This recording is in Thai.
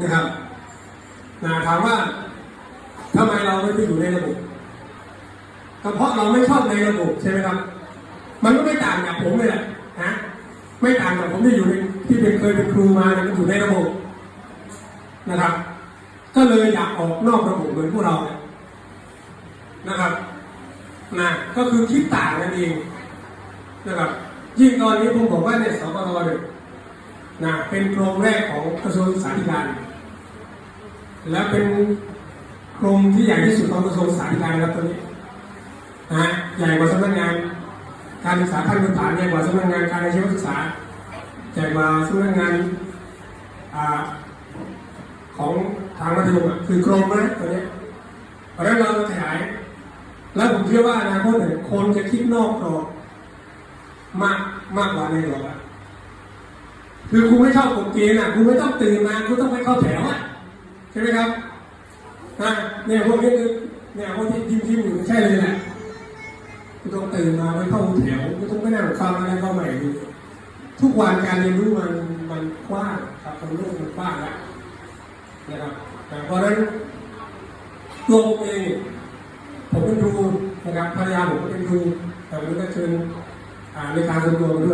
นะครับนะถามว่าทำไมเราไม่ไปอยู่ในระบบก็เพราะเราไม่ชอบในระบบใช่ไหมครับ มันก็ไม่ต่างจากผมเลยแหละนะไม่ต่างจากผมที่อยู่ในที่เป็นเคยเป็นครูมาเนี่ยมันอยู่ในระบบนะครับ ก็เลยอยากออกนอกระบบเหมือนพวกเราเนี่ยนะครับนะก็คือคิดต่างกันเองนะครับ ยิ่งตอนนี้ผมบอกว่าเนี่ยสปทเนี่ยนะเป็นโครงแรกของกระทรวงศึกษา ธิการ และเป็นโครงที่ใหญ่ที่สุดของกระทรวงศึกษาธิการครับตอนนี้นะฮะใหญ่กว่าสำนักงาน การศึกษาขั้นพื้นฐานใหญ่กว่าสำนักงานการอาชีวศึกษาใหญ่กว่าสำนักงานอของทางมัธยมอะคือกรมนะตอนนี้เพราะฉะนั้นเราขยาย แล้วผมเชื่อว่าอนาคตเนี่ยคนจะคิดนอกกรอบมากมากกว่าในกรอบอะ คือคุณไม่ชอบกฎเกณฑ์อะคุณไม่ต้องตื่นมาคุณต้องไปเข้าแถวอะใช่ไหมครับนะเนี่ยพวกนี้คือเนี่ยพวกที่ยิ้มยิ้มอยู่ใช่เลยแหละไม่ต้องตื่นมาไม่เข้าแถวไม่ต้องไปนั่งฟังอะไรก็ใหม่ดูทุกวันการเรียนรู้มันมันกว้างครับมันโลกมันกว้างแล้วนะครับแต่เพราะฉะนั้นตัวผมเองผมเป็นครูนะครับภรรยาผมก็เป็นครูแต่ผมก็เชิญอ่าในการส่วนตัวด้วย